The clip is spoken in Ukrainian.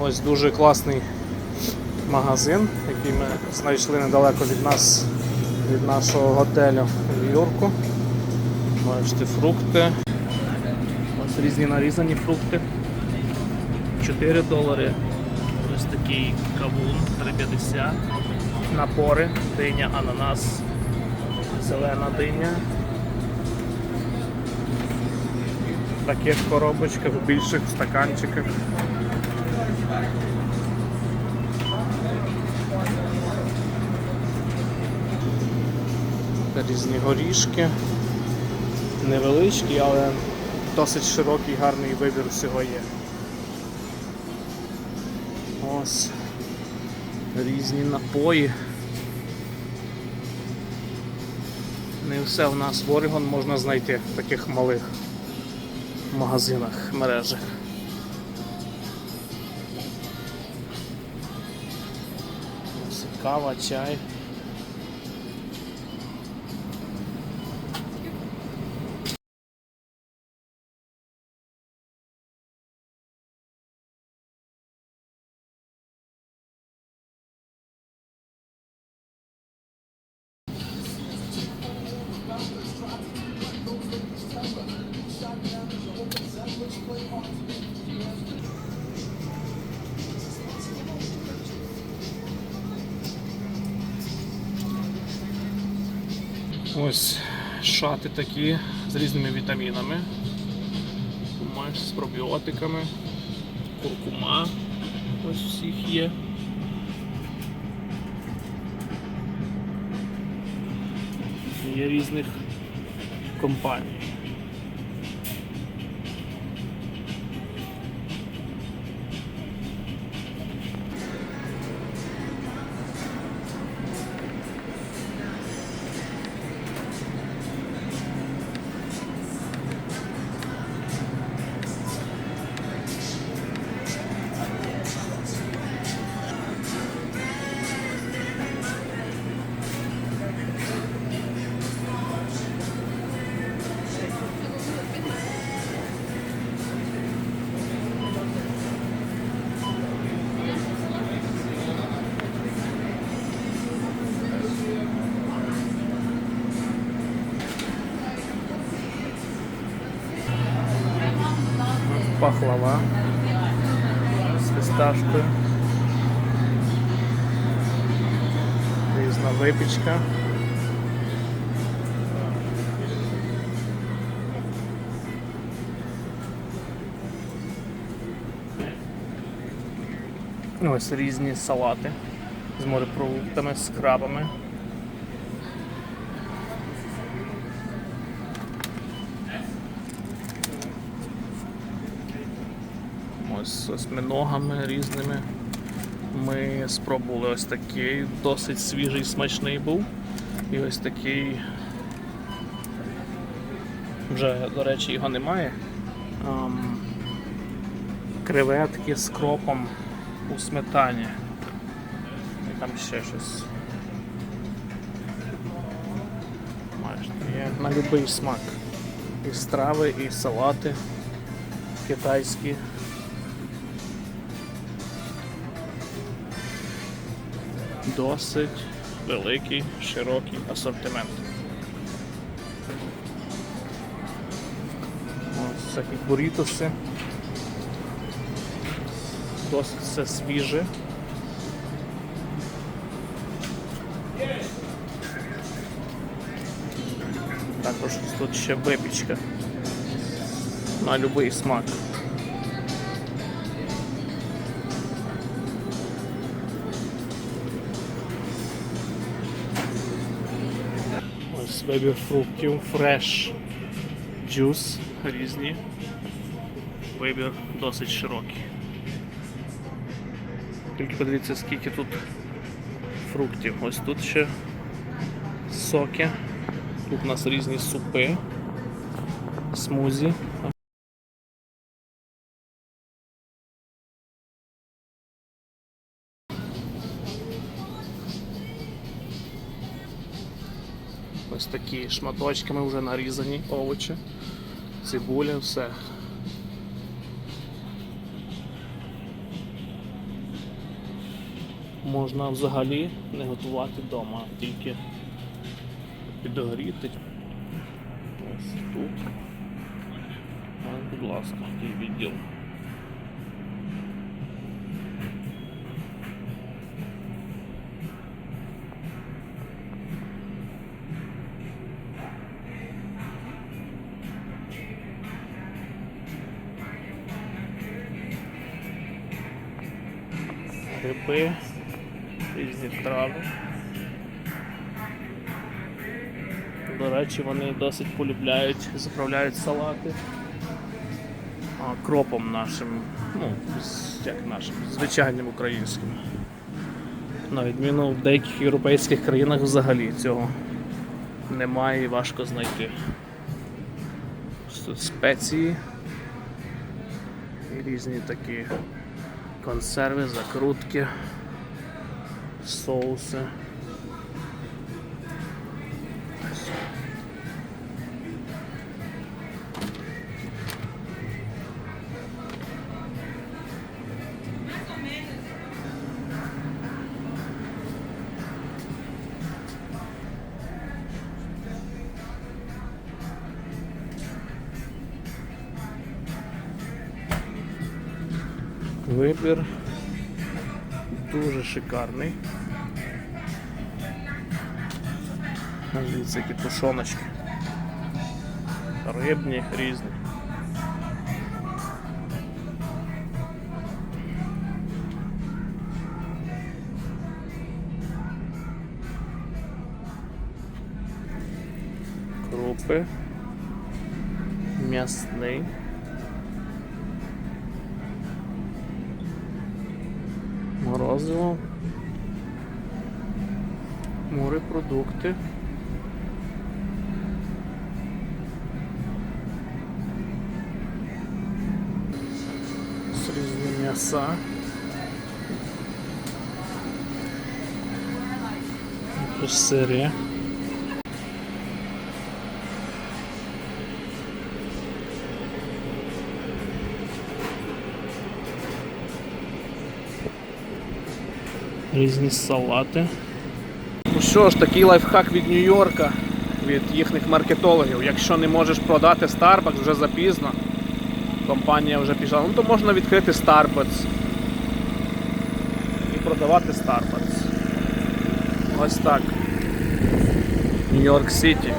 Ось дуже класний магазин, який ми знайшли недалеко від нас, від нашого готелю в Нью-Йорку. Бачите, фрукти. Ось різні нарізані фрукти. 4 долари. Ось такий кавун 3,50. Напори, диня, ананас, зелена диня. Таких коробочках, в більших стаканчиках. Різні горішки. Невеличкі, але досить широкий гарний вибір всього є. Ось різні напої. Не все в нас в Орегон можна знайти в таких малих магазинах, мережах. Ось Кава, чай. Ось шати такі з різними вітамінами. Маєш з пробіотиками, куркума. Ось всіх є. Є різних компаній. Пахлава з фісташкою. Різна випічка. Ось різні салати з морепродуктами, з крабами. Ось з осьминогами різними. Ми спробували ось такий, досить свіжий, смачний був. І ось такий. Вже, до речі, його немає. Ам, креветки з кропом у сметані. І там ще щось. На будь-який смак. І страви, і салати китайські. Досить великий, широкий асортимент. Ось всякі бурітоси. Досить все свіже. Також тут ще випічка на будь-який смак. Вибір фруктів, фреш, джус різні. Вибір досить широкий. Тільки подивіться, скільки тут фруктів. Ось тут ще соки. Тут у нас різні супи, смузі. Ось такі шматочками вже нарізані овочі, цибуля, все. можна взагалі не готувати вдома, тільки підогріти. Ось тут. Будь ласка, який відділ. Гриби, різні трави. До речі, вони досить полюбляють, заправляють салати а, кропом нашим, ну, як нашим, звичайним українським. На відміну в деяких європейських країнах взагалі цього немає і важко знайти. Тут спеції і різні такі консерви, закрутки, соуси. Вибір дуже шикарний. Ось Дивіться, які тушоночки. Рибні різні. Крупи. М'ясний. Морозиво. Морепродукти. Срізні різні м'яса. Якось Різні салати. Ну що ж, такий лайфхак від Нью-Йорка, від їхніх маркетологів. Якщо не можеш продати Starbucks, вже запізно. Компанія вже пішла. Ну то можна відкрити Starbucks. І продавати Starbucks. Ось так. Нью-Йорк Сіті.